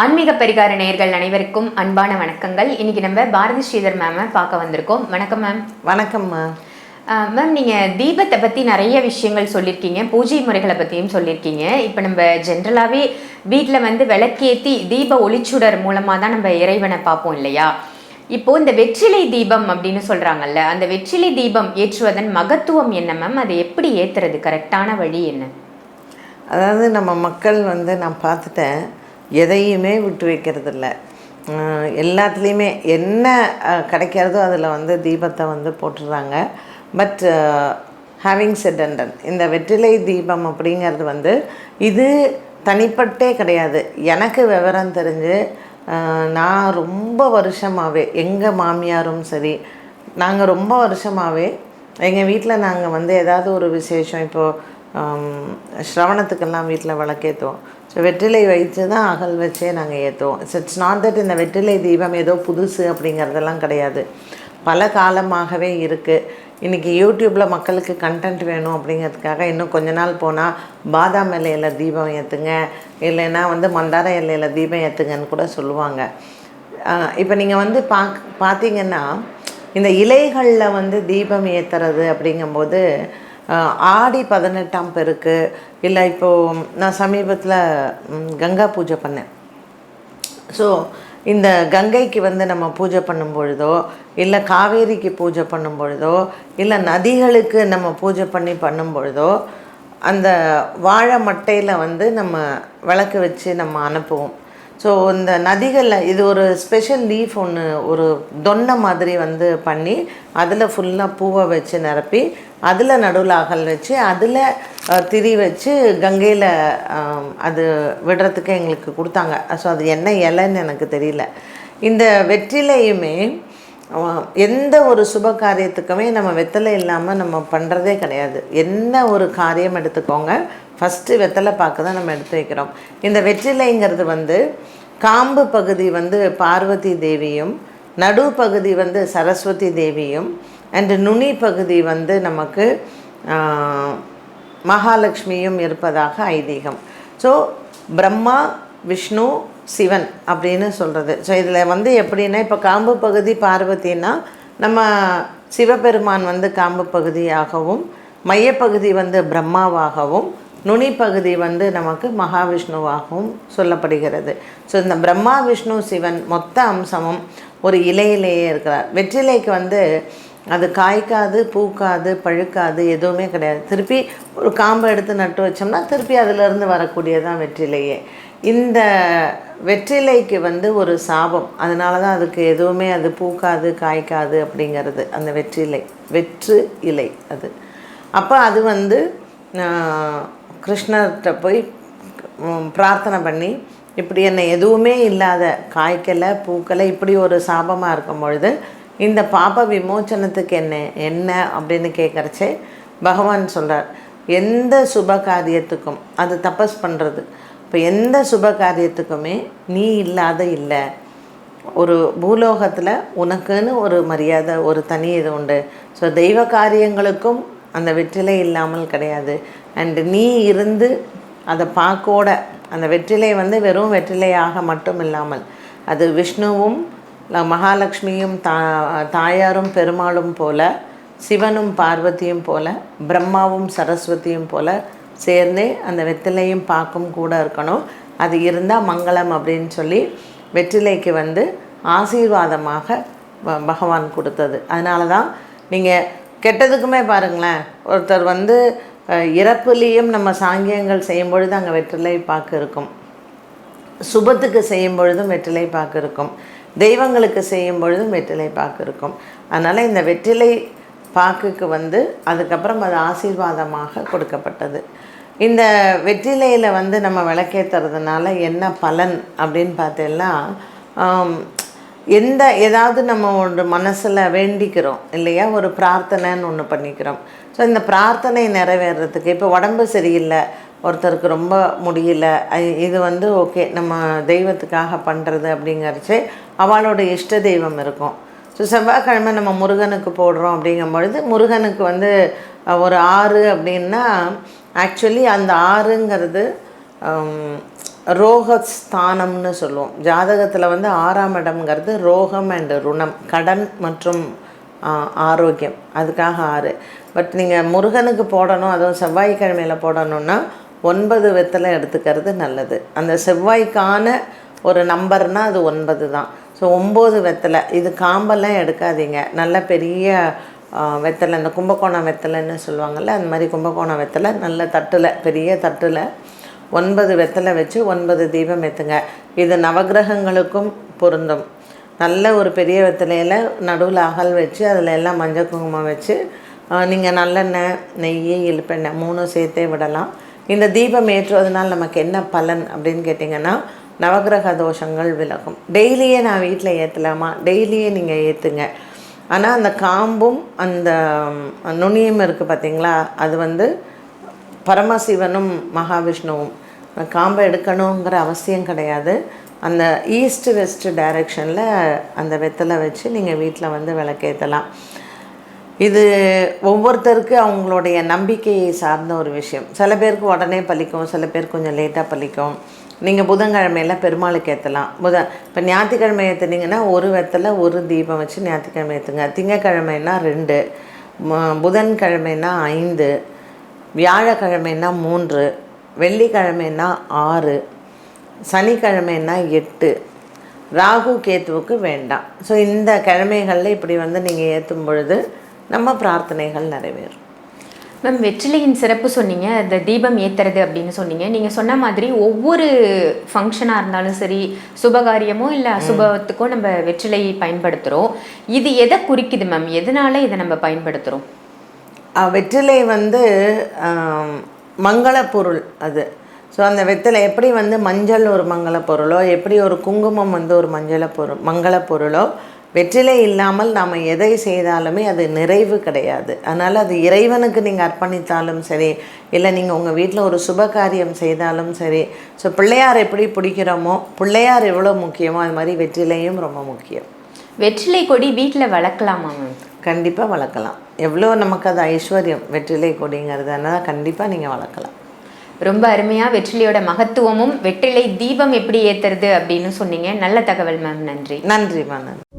ஆன்மீக பரிகார நேயர்கள் அனைவருக்கும் அன்பான வணக்கங்கள். இன்னைக்கு நம்ம பாரதி ஸ்ரீதர் மேமை பார்க்க வந்திருக்கோம். வணக்கம் மேம் வணக்கம்மா மேம் நீங்கள் தீபத்தை பற்றி நிறைய விஷயங்கள் சொல்லியிருக்கீங்க. பூஜை முறைகளை பற்றியும் சொல்லியிருக்கீங்க. இப்போ நம்ம ஜென்ரலாகவே வீட்டில் வந்து விளக்கேற்றி தீப ஒளிச்சுடர் மூலமாக தான் நம்ம இறைவனை பார்ப்போம் இல்லையா? இப்போ இந்த வெற்றிலை தீபம் அப்படின்னு சொல்கிறாங்கல்ல அந்த வெற்றிலை தீபம் ஏற்றுவதன் மகத்துவம் என்ன மேம் அதை எப்படி ஏற்றுறது கரெக்டான வழி என்ன? அதாவது நம்ம மக்கள் வந்து நான் பார்த்துட்டேன். எதையுமே விட்டு வைக்கிறதில்ல. எல்லாத்துலேயுமே என்ன கிடைக்கிறதோ அதில் வந்து தீபத்தை வந்து போட்டுடுறாங்க but having said and done இந்த வெற்றிலை தீபம் அப்படிங்கிறது வந்து இது தனிப்பட்டே கிடையாது. எனக்கு விவரம் தெரிஞ்சு நான் ரொம்ப வருஷமாகவே எங்கள் மாமியாரும் சரி நாங்கள் ரொம்ப வருஷமாகவே எங்கள் வீட்டில் நாங்கள் வந்து ஏதாவது ஒரு விசேஷம் இப்போது ஸ்ரவணத்துக்கெல்லாம் வீட்டில் விளக்கேற்றுவோம் ஸோ வெற்றிலை வைத்து தான் அகல் வச்சே நாங்கள் ஏற்றுவோம் ஸோ இட்ஸ் நாட் தட் இந்த வெற்றிலை தீபம் ஏதோ புதுசு அப்படிங்கிறதெல்லாம் கிடையாது. பல காலமாகவே இருக்குது இன்றைக்கி யூடியூப்பில் மக்களுக்கு கண்டென்ட் வேணும் அப்படிங்கிறதுக்காக இன்னும் கொஞ்ச நாள் போனால் பாதாம் இலையில் தீபம் ஏற்றுங்க இல்லைன்னா வந்து மந்தார இலையில் தீபம் ஏற்றுங்கன்னு கூட சொல்லுவாங்க. இப்போ நீங்கள் வந்து பாக் பார்த்தீங்கன்னா இந்த இலைகளில் வந்து தீபம் ஏற்றுறது அப்படிங்கும்போது ஆடி பதினெட்டாம் பெருக்கு இல்லை இப்போது நான் சமீபத்தில் கங்கா பூஜை பண்ணேன். ஸோ இந்த கங்கைக்கு வந்து நம்ம பூஜை பண்ணும் பொழுதோ இல்லை காவேரிக்கு பூஜை பண்ணும் பொழுதோ இல்லை நதிகளுக்கு நம்ம பூஜை பண்ணி பண்ணும் பொழுதோ அந்த வாழை மட்டையில் வந்து நம்ம விளக்கு வச்சு நம்ம அனுப்புவோம். ஸோ இந்த நதிகளில் இது ஒரு ஸ்பெஷல் லீஃப் ஒன்று ஒரு தொன்னை மாதிரி வந்து பண்ணி அதில் ஃபுல்லாக பூவை வச்சு நிரப்பி அதில் நடுவில் அகல் வச்சு அதில் திரி வச்சு கங்கையில் அது விடுறதுக்கு எங்களுக்கு கொடுத்தாங்க. ஸோ அது என்ன இலைன்னு எனக்கு தெரியல. இந்த வெற்றிலையுமே எந்த ஒரு சுப காரியத்துக்குமே நம்ம வெத்தலை இல்லாமல் நம்ம பண்ணுறதே கிடையாது. என்ன ஒரு காரியம் எடுத்துக்கோங்க ஃபஸ்ட்டு வெத்தலை பாக்கு தான் நம்ம எடுத்து வைக்கிறோம். இந்த வெற்றிலைங்கிறது வந்து காம்பு பகுதி வந்து பார்வதி தேவியும் நடு பகுதி வந்து சரஸ்வதி தேவியும் அண்டு நுனி பகுதி வந்து நமக்கு மகாலட்சுமியும் இருப்பதாக ஐதீகம். ஸோ பிரம்மா விஷ்ணு சிவன் அப்படின்னு சொல்கிறது ஸோ இதில் வந்து எப்படின்னா இப்போ காம்பு பகுதி பார்வதினா நம்ம சிவபெருமான் வந்து காம்பு பகுதியாகவும் மையப்பகுதி வந்து பிரம்மாவாகவும் நுனி பகுதி வந்து நமக்கு மகாவிஷ்ணுவாகவும் சொல்லப்படுகிறது. ஸோ இந்த பிரம்மா விஷ்ணு சிவன் மொத்த அம்சமும் ஒரு இலையிலேயே இருக்கிறார். வெற்றிலைக்கு வந்து அது காய்க்காது பூக்காது பழுக்காது எதுவுமே கிடையாது. திருப்பி ஒரு காம்பை எடுத்து நட்டு வச்சோம்னா திருப்பி அதிலிருந்து வரக்கூடியதான் வெற்றிலையே. இந்த வெற்றிலைக்கு வந்து ஒரு சாபம். அதனால தான் அதுக்கு எதுவுமே அது பூக்காது காய்க்காது அப்படிங்கிறது. அந்த வெற்றிலை வெற்று இலை அது. அப்போ அது வந்து கிருஷ்ணர்கிட்ட போய் பிரார்த்தனை பண்ணி இப்படி என்னை எதுவுமே இல்லாத காய்க்கலை பூக்கலை இப்படி ஒரு சாபமாக இருக்கும் பொழுது இந்த பாப விமோச்சனத்துக்கு என்ன என்ன அப்படின்னு கேட்குறச்சே பகவான் சொல்கிறார் எந்த சுப காரியத்துக்கும் அது தபஸ் பண்ணுறது இப்போ எந்த சுப காரியத்துக்குமே நீ இல்லாத இல்லை. ஒரு பூலோகத்தில் உனக்குன்னு ஒரு மரியாதை ஒரு தனி இது உண்டு. ஸோ தெய்வ காரியங்களுக்கும் அந்த வெற்றிலை இல்லாமல் கிடையாது. அண்டு நீ இருந்து அதை பார்க்கோட அந்த வெற்றிலை வந்து வெறும் வெற்றிலையாக மட்டும் இல்லாமல் அது விஷ்ணுவும் மகாலட்சுமியும் தா தாயாரும் பெருமாளும் போல சிவனும் பார்வதியும் போல பிரம்மாவும் சரஸ்வதியும் போல சேர்ந்தே அந்த வெற்றிலையும் பார்க்கும் கூட இருக்கணும். அது இருந்தால் மங்களம் அப்படின்னு சொல்லி வெற்றிலைக்கு வந்து ஆசீர்வாதமாக பகவான் கொடுத்தது. அதனால தான் நீங்கள் கெட்டதுக்குமே பாருங்களேன். ஒருத்தர் வந்து இறப்புலேயும் நம்ம சாங்கியங்கள் செய்யும் பொழுது அங்கே வெற்றிலை பாக்கு இருக்கும். சுபத்துக்கு செய்யும் பொழுதும் வெற்றிலை பாக்கு இருக்கும். தெய்வங்களுக்கு செய்யும் பொழுதும் வெற்றிலை பாக்கு இருக்கும். அதனால் இந்த வெற்றிலை பாக்குக்கு வந்து அதுக்கப்புறம் அது ஆசீர்வாதமாக கொடுக்கப்பட்டது. இந்த வெற்றிலையில் வந்து நம்ம விளக்கேற்றுறதுனால என்ன பலன் அப்படின்னு பார்த்தீங்கன்னா எந்த ஏதாவது நம்ம ஒரு மனசில் வேண்டிக்கிறோம் இல்லையா? ஒரு பிரார்த்தனைன்னு ஒன்று பண்ணிக்கிறோம். ஸோ இந்த பிரார்த்தனை நிறைவேறதுக்கு இப்போ உடம்பு சரியில்லை ஒருத்தருக்கு ரொம்ப முடியல இது வந்து ஓகே நம்ம தெய்வத்துக்காக பண்ணுறது அப்படிங்கிறச்சு அவளோட இஷ்ட தெய்வம் இருக்கும். ஸோ செவ்வாய்க்கிழமை நம்ம முருகனுக்கு போடுறோம் அப்படிங்கும் பொழுது முருகனுக்கு வந்து ஒரு ஆறு அப்படின்னா ஆக்சுவலி அந்த ஆறுங்கிறது ரோகஸ்தானம்னு சொல்லுவோம். ஜாதகத்தில் வந்து ஆறாம் இடம்ங்கிறது ரோகம் அண்டு ருணம் கடன் மற்றும் ஆரோக்கியம். அதுக்காக ஆறு. பட் நீங்கள் முருகனுக்கு போடணும் அதுவும் செவ்வாய்க்கிழமையில் போடணும்னா ஒன்பது வெத்தலை எடுத்துக்கிறது நல்லது. அந்த செவ்வாய்க்கான ஒரு நம்பர்னால் அது ஒன்பது தான். ஸோ ஒம்பது வெத்தலை. இது காம்பெல்லாம் எடுக்காதீங்க. நல்ல பெரிய வெத்தலை இந்த கும்பகோணம் வெத்தலைன்னு சொல்லுவாங்கள்ல அந்த மாதிரி கும்பகோணம் வெத்தலை நல்ல தட்டில் பெரிய தட்டில் ஒன்பது வெத்தலை வச்சு ஒன்பது தீபம் ஏற்றுங்க இது நவக்கிரகங்களுக்கும் பொருந்தும். நல்ல ஒரு பெரிய வெத்தலையில் நடுவில் அகல் வச்சு அதில் எல்லாம் மஞ்சள் குங்குமம் வச்சு நீங்கள் நல்லெண்ணெய் நெய் இழுப்பெண்ணெய் மூணும் சேர்த்தே விடலாம். இந்த தீபம் ஏற்றுவதனால் நமக்கு என்ன பலன் அப்படின்னு கேட்டிங்கன்னா நவக்கிரக தோஷங்கள் விலகும். டெய்லியே நான் வீட்டில் ஏற்றலாமா டெய்லியே நீங்கள் ஏற்றுங்க ஆனால் அந்த காம்பும் அந்த நுனியும் இருக்குது பார்த்தீங்களா அது வந்து பரமசிவனும் மகாவிஷ்ணுவும். காம்பை எடுக்கணுங்கிற அவசியம் கிடையாது. அந்த ஈஸ்ட் வெஸ்ட் டைரெக்ஷனில் அந்த வெத்தலை வச்சு நீங்கள் வீட்டில் வந்து விளக்கேற்றலாம் இது ஒவ்வொருத்தருக்கு அவங்களுடைய நம்பிக்கையை சார்ந்த ஒரு விஷயம். சில பேருக்கு உடனே பலிக்கும் சில பேர் கொஞ்சம் லேட்டாக பலிக்கும். நீங்கள் புதன்கிழமையில பெருமாளுக்கு ஏற்றலாம் புதன் இப்போ ஞாயிற்றுக்கிழமை ஏற்றுனீங்கன்னா ஒரு வெத்தலை ஒரு தீபம் வச்சு ஞாயிற்றுக்கிழமை ஏற்றுங்க திங்கக்கிழமைனா ரெண்டு புதன்கிழமைனா ஐந்து வியாழக்கிழமைனா மூன்று வெள்ளிக்கிழமைனா ஆறு சனிக்கிழமைனா எட்டு ராகு கேத்துவுக்கு வேண்டாம். ஸோ இந்த கிழமைகளில் இப்படி வந்து நீங்கள் ஏற்றும் பொழுது நம்ம பிரார்த்தனைகள் நிறைவேறும். மேம் வெற்றிலையின் சிறப்பு சொன்னீங்க அந்த தீபம் ஏத்துறது அப்படின்னு சொன்னீங்க. நீங்க சொன்ன மாதிரி ஒவ்வொரு ஃபங்க்ஷனாக இருந்தாலும் சரி சுபகாரியமோ இல்லை அசுபத்துக்கோ நம்ம வெற்றிலை பயன்படுத்துகிறோம் இது எதை குறிக்குது மேம் எதனால இதை நம்ம பயன்படுத்துகிறோம் வெற்றிலை வந்து மங்கள பொருள் அது. ஸோ அந்த வெத்தலை எப்படி வந்து மஞ்சள் ஒரு மங்கள பொருளோ எப்படி ஒரு குங்குமம் வந்து ஒரு மஞ்சள பொருள் மங்கள பொருளோ வெற்றிலை இல்லாமல் நாம் எதை செய்தாலுமே அது நிறைவு கிடையாது. அதனால் அது இறைவனுக்கு நீங்கள் அர்ப்பணித்தாலும் சரி இல்லை நீங்கள் உங்கள் வீட்டில் ஒரு சுப காரியம் செய்தாலும் சரி ஸோ பிள்ளையார் எப்படி பிடிக்கிறோமோ பிள்ளையார் எவ்வளோ முக்கியமோ அது மாதிரி வெற்றிலையும் ரொம்ப முக்கியம். வெற்றிலை கொடி வீட்டில் வளர்க்கலாமா மேம் கண்டிப்பாக வளர்க்கலாம். எவ்வளோ நமக்கு அது ஐஸ்வர்யம் வெற்றிலை கொடிங்கிறது அதனால் கண்டிப்பாக நீங்கள் வளர்க்கலாம். ரொம்ப அருமையா வெற்றிலையோட மகத்துவமும் வெற்றிலை தீபம் எப்படி ஏத்துறது அப்படின்னு சொன்னீங்க. நல்ல தகவல் மேம் நன்றி. நன்றிம்மா நன்றி.